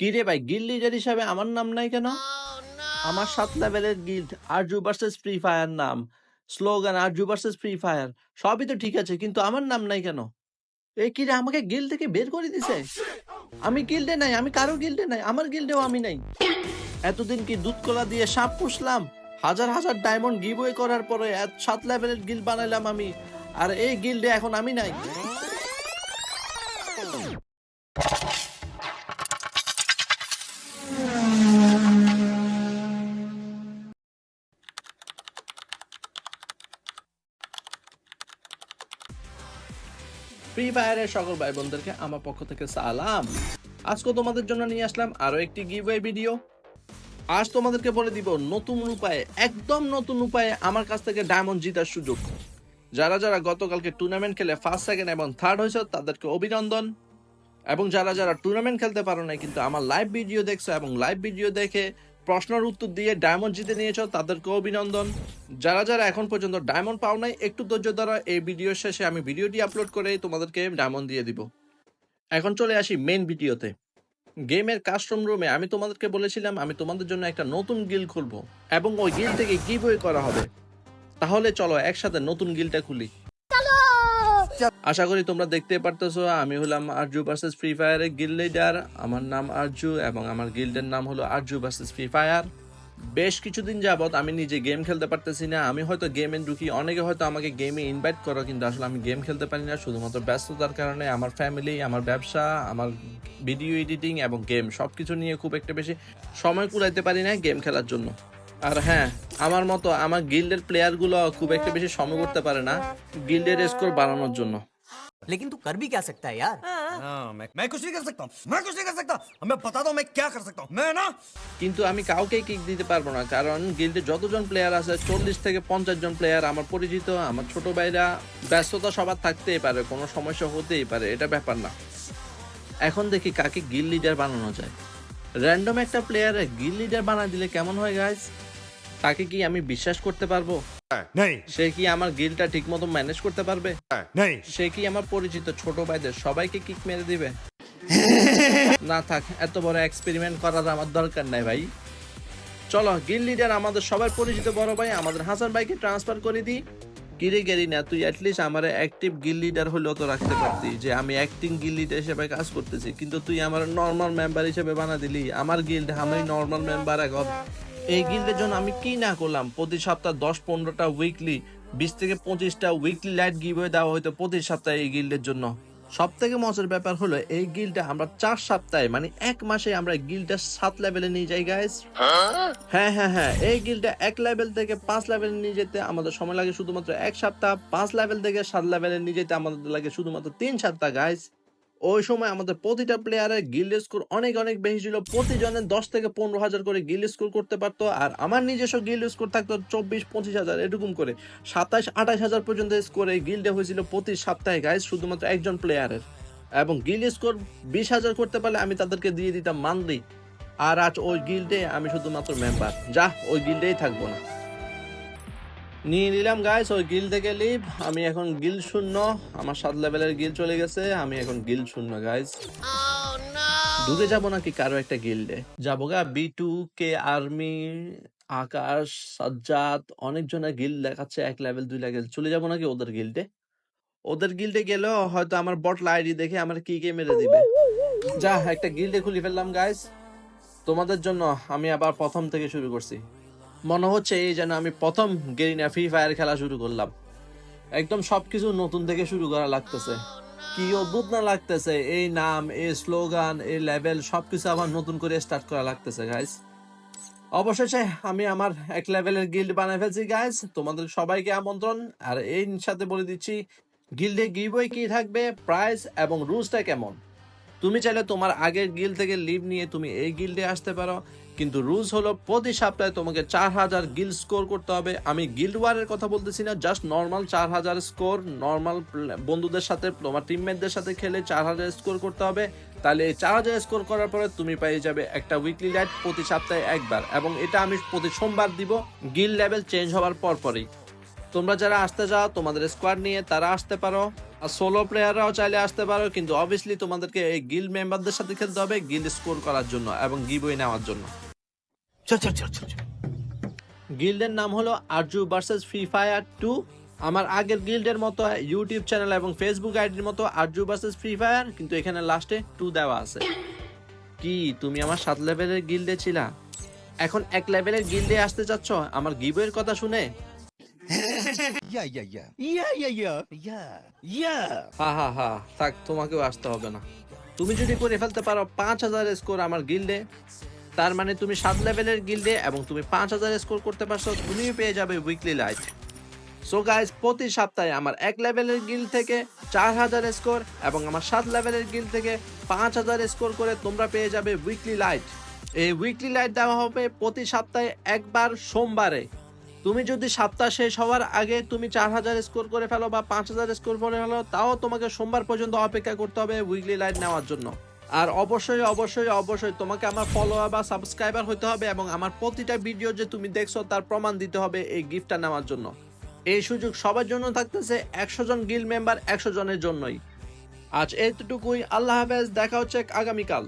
কি রে ভাই গিল্ড লিডার হিসাবে আমার নাম নাই কেন? আমার সাত লেভেলের guild Arzu versus Free Fire নাম। Slogan Arzu versus Free Fire সবই তো ঠিক আছে কিন্তু আমার নাম নাই কেন? এই কি রে আমাকে গিল্ড থেকে বের করে দিছে? আমি গিল্ডে নাই আমি কারও গিল্ডে নাই আমার গিল্ডেও আমি নাই। এতদিন কি দুধ কলা দিয়ে সাপ পুষলাম? হাজার হাজার ডায়মন্ড গিভওয়ে করার পরে সাত লেভেলের গিল্ড বানাইলাম আমি আর এই গিল্ডে এখন আমি নাই। ফ্রি ফায়ারের সকল ভাই বোনদেরকে আমার পক্ষ থেকে সালাম। আজকে তোমাদের জন্য নিয়ে আসলাম আরও একটি গিভওয়ে ভিডিও আজ তোমাদেরকে বলে দিব নতুন উপায়ে, একদম নতুন উপায়ে আমার কাছ থেকে ডায়মন্ড জিতার সুযোগ। যারা যারা গতকালকে টুর্নামেন্ট খেলে ফার্স্ট সেকেন্ড এবং থার্ড হয়েছে, তাদেরকে অভিনন্দন। এবং যারা যারা টুর্নামেন্ট খেলতে পারো না কিন্তু আমার লাইভ ভিডিও দেখছ এবং লাইভ ভিডিও দেখে প্রশ্নের উত্তর দিয়ে ডায়মন্ড জিতে নিয়েছো তাদেরকে অভিনন্দন। যারা যারা এখন পর্যন্ত ডায়মন্ড পাও নাই, একটু ধৈর্য দ্বারা এই ভিডিও শেষে আমি ভিডিওটি আপলোড করে তোমাদেরকে ডায়মন্ড দিয়ে দিব। এখন চলে আসি মেন ভিডিওতে। গেমের কাস্টম রুমে আমি তোমাদেরকে বলেছিলাম, আমি তোমাদের জন্য একটা নতুন গিল খুলবো এবং ওই গিল থেকে গিভওয়ে করা হবে। তাহলে চলো একসাথে নতুন গিলটা খুলি। আশা করি তোমরা দেখতে পারতেছো, আমি হলাম আরজু ভার্সেস ফ্রি ফায়ারের গিল্ড লিডার আমার নাম আরজু এবং আমার গিল্ডের নাম হলো আরজু ভার্সেস ফ্রি ফায়ার বেশ কিছুদিন যাবত আমি নিজে গেম খেলতে পারতেছি না। আমি হয়তো গেমে ঢুকি, অনেকে হয়তো আমাকে গেমে ইনভাইট করো, কিন্তু আসলে আমি গেম খেলতে পারি না। শুধুমাত্র ব্যস্ততার কারণে আমার ফ্যামিলি আমার ব্যবসা, আমার ভিডিও এডিটিং এবং গেম সব কিছু নিয়ে খুব একটা বেশি সময় কুলাইতে পারি না গেম খেলার জন্য। আর হ্যাঁ আমার মতো আমার গিল্ডের প্লেয়ারগুলো খুব একটা বেশি সময় করতে পারে না গিল্ডের স্কোর বাড়ানোর জন্য लेकिन तू कर भी क्या सकता है यार हाँ, मैं मैं कुछ नहीं कर सकता हूँ मैं कुछ नहीं कर सकता मैं बता दो मैं क्या कर सकता हूँ मैं ना কিন্তু আমি কাউকে কিক দিতে পারবো না কারণ গিল্ডে যতজন প্লেয়ার আছে চল্লিশ থেকে পঞ্চাশ জন প্লেয়ার আমার পরিচিত আমার ছোট ভাইরা ব্যস্ততা সবার থাকতেই পারে কোনো সমস্যা হতেই পারে এটা ব্যাপার না এখন দেখি কাকে গিল লিডার বানানো যায় র্যান্ডম একটা প্লেয়ারে গিল লিডার বানা দিলে কেমন হয় গাইজ তাকে কি আমি বিশ্বাস করতে পারব? হ্যাঁ, সে কি আমার গিলটা ঠিক মতো ম্যানেজ করতে পারবে? হ্যাঁ, সে কি আমার পরিচিত ছোট ভাইদের সবাইকে কিক মেরে দিবে? না থাক এত বড় এক্সপেরিমেন্ট করার আমার দরকার নাই ভাই। চলো গিল লিডার আমাদের সবার পরিচিত বড় ভাই আমাদের হাসান ভাইকে ট্রান্সফার করে দিই। কিরে গেরি না তুই অ্যাটলিস্ট আমার অ্যাক্টিভ গিল লিডার হলেও তো রাখতে পারতি যে আমি অ্যাক্টিং গিল লিডার হিসেবে কাজ করতেছি। কিন্তু তুই আমার নর্মাল মেম্বার হিসেবে বানা দিলি। আমার গিল্ড আমি নর্মাল মেম্বার এখন। এই গিল্ডের জন্য আমি কি না করলাম? প্রতি সপ্তাহ দশ, পনেরোটা উইকলি বিশ থেকে পঁচিশটা উইকলি লাইট গিভওয়ে দেওয়া হয়তো প্রতি সপ্তাহে এই গিল্ডের জন্য। সব থেকে মজার ব্যাপার হলো, এই গিলটা আমরা চার সপ্তাহে মানে এক মাসে আমরা গিলটা সাত লেভেলে নিয়ে যাই গাইস হ্যাঁ হ্যাঁ হ্যাঁ এই গিলটা এক লেভেল থেকে পাঁচ লেভেলে নিয়ে যেতে আমাদের সময় লাগে শুধুমাত্র এক সপ্তাহ, পাঁচ লেভেল থেকে সাত লেভেলে নিয়ে যেতে আমাদের লাগে শুধুমাত্র তিন সপ্তাহ গাইস ওই সময় আমাদের প্রতিটা প্লেয়ারের গিল্ড স্কোর অনেক অনেক বেশি ছিল। প্রতিজনের দশ থেকে পনেরো হাজার করে গিল্ড স্কোর করতে পারতো। আর আমার নিজস্ব গিল্ড স্কোর থাকতো চব্বিশ, পঁচিশ হাজার, এরকম করে। সাতাশ, আঠাশ হাজার পর্যন্ত স্কোর এই গিল্ডে হয়েছিল প্রতি সপ্তাহে গাইস শুধুমাত্র একজন প্লেয়ারের এবং গিল্ড স্কোর বিশ হাজার করতে পারলে আমি তাদেরকে দিয়ে দিতাম মান্থলি আর আজ ওই গিল্ডে আমি শুধুমাত্র মেম্বার যা, ওই গিল্ডেই থাকব না। নিয়ে নিলাম গাইস ওই গিল থেকে লিভ আমি এখন গিল শূন্য। আমার সাত লেভেলের গিল চলে গেছে। আমি এখন গিল শূন্য গাইস ঢুকে যাব নাকি কারও একটা গিল্ডে যাব গা B two K army Akash, Sajjad, অনেকজনের গিল্ড দেখাচ্ছে, এক লেভেল দুই লেভেল চলে যাব নাকি ওদের গিল্ডে ওদের গিল্ডে গেলেও হয়তো আমার বট লাইডি দেখে আমার কি কে মেরে দিবে। যা, একটা গিল্ডে খুলে ফেললাম গাইস তোমাদের জন্য আমি আবার প্রথম থেকে শুরু করছি। মনে হচ্ছে এই যেন আমি প্রথম গেরিনা ফ্রি ফায়ার খেলা শুরু করলাম। একদম সবকিছু নতুন থেকে শুরু করা লাগতেছে। কি অদ্ভুত না লাগতেছে? এই নাম, এই স্লোগান, এই লেভেল, সবকিছু আবার নতুন করে স্টার্ট করা লাগতেছে গাইস অবশেষে আমি আমার এক লেভেলের গিল্ড বানাই ফেলছি গাইস তোমাদের সবাইকে আমন্ত্রণ। আর এই সাথে বলে দিচ্ছি গিল্ডে গিভওয়ে কি থাকবে প্রাইস এবং রুলসটা কেমন? তুমি চাইলে তোমার আগের গিল্ড থেকে লিভ নিয়ে তুমি এই গিল্ডে আসতে পারো। কিন্তু রুলস হলো, প্রতি সপ্তাহে তোমাকে চার হাজার গিল স্কোর করতে হবে। আমি গিল্ড ওয়ারের কথা বলতেছি না জাস্ট নর্মাল চার হাজার স্কোর নর্মাল বন্ধুদের সাথে, তোমার টিমমেটদের সাথে খেলে চার হাজার স্কোর করতে হবে। তাহলে চার হাজার স্কোর করার পরে তুমি পেয়ে যাবে একটা উইকলি লাইট প্রতি সপ্তাহে একবার, এবং এটা আমি প্রতি সোমবার দিব গিল্ড লেভেল চেঞ্জ হওয়ার পর পরই তোমরা যারা আসতে চাও তোমাদের স্কোয়াড নিয়ে তারা আসতে পারো। সোলো প্লেয়াররাও চাইলে আসতে পারো কিন্তু অবভিয়াসলি তোমাদেরকে এই গিল মেম্বারদের সাথে খেলতে হবে গিল স্কোর করার জন্য এবং গিবই নেওয়ার জন্য। চল চল চল চল গিল্ডের নাম হলো Arzu versus Free Fire two আমার আগের গিল্ডের মতো ইউটিউব চ্যানেল এবং ফেসবুক আইডির মতো আরজু ভার্সেস ফ্রি ফায়ার কিন্তু এখানে লাস্টে টু দেওয়া আছে। কি তুমি আমার সাত লেভেলের গিল্ডে ছিলা? এখন এক লেভেলের গিল্ডে আসতে চাচ্ছ? আমার গিবের কথা শুনে ইয়া ইয়া ইয়া ইয়া ইয়া ইয়া ইয়া ইয়া হা হা হা। থাক তোমাকেও আসতে হবে না। তুমি যদি করে ফেলতে পারো পাঁচ হাজার স্কোর আমার গিল্ডে তার মানে তুমি সাত লেভেলের গিল্ডে এবং তুমি পাঁচ হাজার স্কোর করতে পারছ তুমিও পেয়ে যাবে উইকলি লাইট সো গাইজ প্রতি সপ্তাহে আমার এক লেভেলের গিল থেকে চার হাজার স্কোর এবং আমার সাত লেভেলের গিল থেকে পাঁচ হাজার স্কোর করে তোমরা পেয়ে যাবে উইকলি লাইট এই উইকলি লাইট দেওয়া হবে প্রতি সপ্তাহে একবার সোমবারে। তুমি যদি সপ্তাহ শেষ হওয়ার আগে তুমি চার হাজার স্কোর করে ফেলো বা পাঁচ হাজার স্কোর করে ফেলো, তাও তোমাকে সোমবার পর্যন্ত অপেক্ষা করতে হবে উইকলি লাইট নেওয়ার জন্য। আর অবশ্যই অবশ্যই অবশ্যই তোমাকে আমার ফলোয়ার বা সাবস্ক্রাইবার হতে হবে এবং আমার প্রতিটা ভিডিও যে তুমি দেখছ তার প্রমাণ দিতে হবে এই গিফটটা নেওয়ার জন্য। এই সুযোগ সবার জন্য থাকতেছে একশো জন গিল মেম্বার একশো জনের জন্যই। আজ এইটুকুই আল্লাহ হাফেজ, দেখা হচ্ছে আগামীকাল।